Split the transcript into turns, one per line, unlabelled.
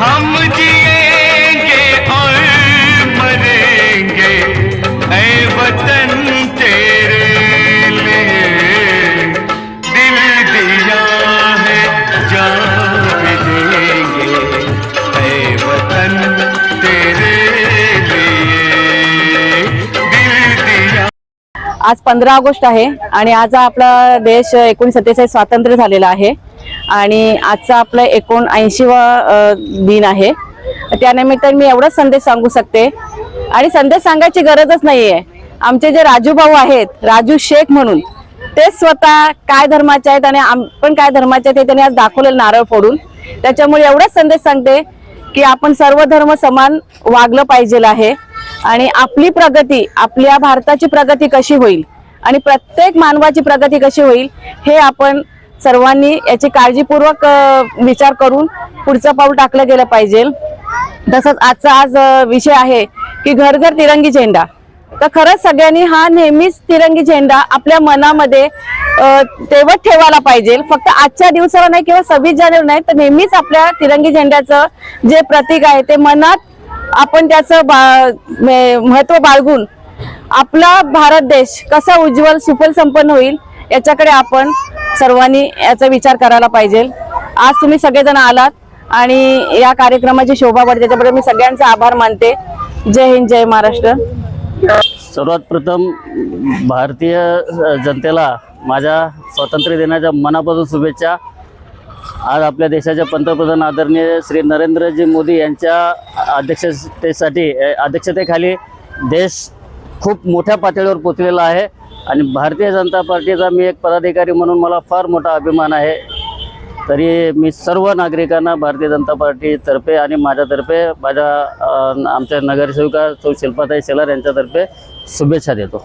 हम जिएंगे और मरेंगे ऐ वतन तेरे लिए। दिल दिया है जान देंगे ऐ वतन तेरे लिए। दिल दिया
आज पंधरा ऑगस्ट आहे आणि आज आपला देश एकोणीस सत्तेचाळीस स्वातंत्र्य झालेला आहे. आणि आजचा आपला एकोणऐंशीवा दिन आहे. त्यानिमित्ताने मी एवढाच संदेश सांगू शकते. आणि संदेश सांगायची गरजच नाही आहे आमचे जे राजू भाऊ आहेत राजू शेख म्हणून ते स्वतः काय धर्माचे आहेत आणि आपण काय धर्माचे आहेत ते त्यांनी आज दाखवलेलं नारळ फोडून. त्याच्यामुळे एवढाच संदेश सांगते की आपण सर्व धर्म समान वागलं पाहिजे आहे. आणि आपली प्रगती आपल्या भारताची प्रगती कशी होईल? आणि प्रत्येक मानवाची प्रगती कशी होईल? हे आपण सर्वांनी याची काळजीपूर्वक विचार करून पुढचं पाऊल टाकलं गेलं पाहिजे. तसंच आजचा आज विषय आहे की घर घर तिरंगी झेंडा. तर खरंच सगळ्यांनी हा नेहमीच तिरंगी झेंडा आपल्या मनामध्ये तेवत ठेवायला पाहिजे. फक्त आजच्या दिवसाला नाही किंवा सव्वीस जानेवारी नाही तर नेहमीच आपल्या तिरंगी झेंड्याचं जे प्रतीक आहे ते मनात आपण त्याचं बा- महत्त्व बाळगून आपला भारत देश कसा उज्ज्वल सुफल संपन्न होईल याच्याकडे आपण सर्वांनी याचा विचार करायला पाहिजे. आज तुम्ही सगळेजण आलात आणि या कार्यक्रमाची शोभा वाढते. त्याच्याबद्दल मी सगळ्यांचा आभार मानते. जय हिंद जय महाराष्ट्र.
सर्वात प्रथम भारतीय जनतेला माझ्या स्वातंत्र्य दिनाच्या मनापासून शुभेच्छा. आज आपल्या देशाचे पंतप्रधान आदरणीय श्री नरेंद्रजी मोदी यांच्या अध्यक्षतेसाठी अध्यक्षतेखाली देश खूप मोठ्या पातळीवर पोचलेला आहे. आणि भारतीय जनता पार्टीचा मी एक पदाधिकारी म्हणून मला फार मोठा अभिमान आहे. तरी मी सर्व नागरिकांना भारतीय जनता पार्टीतर्फे आणि माझ्यातर्फे माझ्या आमच्या नगरसेविका शिल्पाताई शेलार यांच्यातर्फे शुभेच्छा देतो.